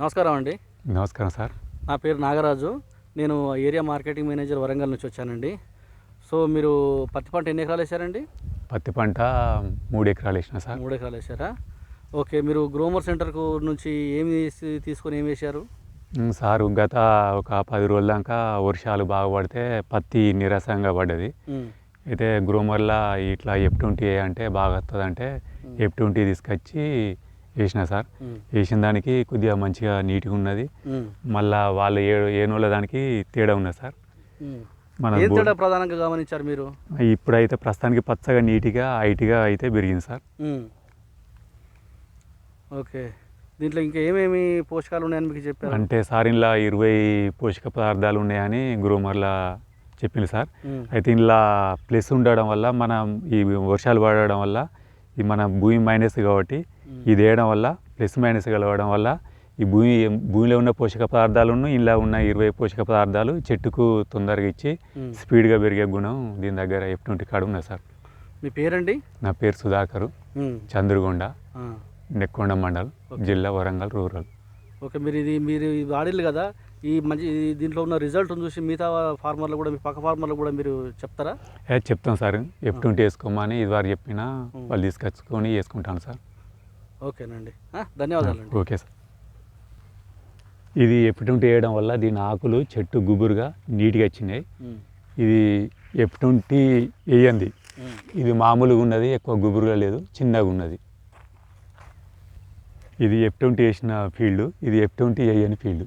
నమస్కారం అండి. నమస్కారం సార్. నా పేరు నాగరాజు. నేను ఏరియా మార్కెటింగ్ మేనేజర్ వరంగల్ నుంచి వచ్చానండి. సో మీరు పత్తి పంట ఎన్ని ఎకరాలు వేశారండి? పత్తి పంట మూడు ఎకరాలు వేసిన సార్. మూడు ఎకరాలు వేశారా? ఓకే మీరు గ్రోమర్ సెంటర్కు నుంచి ఏమి తీసి- తీసుకొని ఏమి వేశారు? సారు గత ఒక పది రోజుల దాకా వర్షాలు బాగా పడితే పత్తి నిరసంగా పడ్డది. అయితే గ్రోమర్లా ఇట్లా ఎఫ్ ట్వంటీ అంటే బాగా వస్తుంది అంటే ఎఫ్ ట్వంటీ తీసుకొచ్చి వేసిన సార్. వేసిన దానికి కొద్దిగా మంచిగా నీట్గా ఉన్నది. మళ్ళా వాళ్ళు ఏ ఏనోళ్ళ దానికి తేడా ఉన్నది సార్. మన తేడా ప్రధానంగా గమనించారు మీరు? ఇప్పుడైతే ప్రస్తుతానికి పచ్చగా నీట్గా హైట్గా అయితే పెరిగింది సార్. ఓకే. దీంట్లో ఇంకా ఏమేమి పోషకాలు ఉన్నాయని మీకు చెప్పారు? అంటే సార్ ఇందులో ఇరవై పోషక పదార్థాలు ఉన్నాయని గ్రోమర్లా చెప్పింది సార్. అయితే ఇందులో ప్లస్ ఉండడం వల్ల మనం ఈ వర్షాలు పడడం వల్ల ఈ మన భూమి మైనస్ కాబట్టి. ఇది వేయడం వల్ల ప్లస్ మైనస్ కలవడం వల్ల ఈ భూమి భూమిలో ఉన్న పోషక పదార్థాలను ఇందులో ఉన్న ఇరవై పోషక పదార్థాలు చెట్టుకు తొందరగా ఇచ్చి. స్పీడ్గా పెరిగే గుణం దీని దగ్గర ఎఫ్ ట్వంటీ కాడ ఉన్నది సార్ మీ పేరండి నా పేరు సుధాకరు చంద్రగొండ. నెక్కొండ మండల్. జిల్లా వరంగల్ రూరల్ ఓకే మీరు ఇది మీరు ఇది వాడిల్లు కదా ఈ మంచి దీంట్లో ఉన్న రిజల్ట్ చూసి మిగతా ఫార్మర్లు కూడా మీ పక్క ఫార్మర్లు కూడా మీరు చెప్తారా ఏ చెప్తాం సార్ ఎఫ్ ట్వంటీ వేసుకోమని ఇదివరకు చెప్పినా ఉమ్. వాళ్ళు తీసుకొచ్చుకొని వేసుకుంటాను సార్ ఓకేనండి. ఆ, ధన్యవాదాలండి. Okay sir. ఇది ట్వంటీ వేయడం వల్ల దీని ఆకులు చెట్టు గుబురుగా నీట్గా వచ్చినాయి. ఇది ట్వంటీ వేయంది ఉమ్. ఇది మామూలుగా ఉన్నది ఎక్కువ గుబురుగా లేదు చిన్నగా ఉన్నది. ఇది ఎఫ్ ట్వంటీ వేసిన ఫీల్డ్ ఇది ఎఫ్ ట్వంటీ వేయని ఫీల్డ్.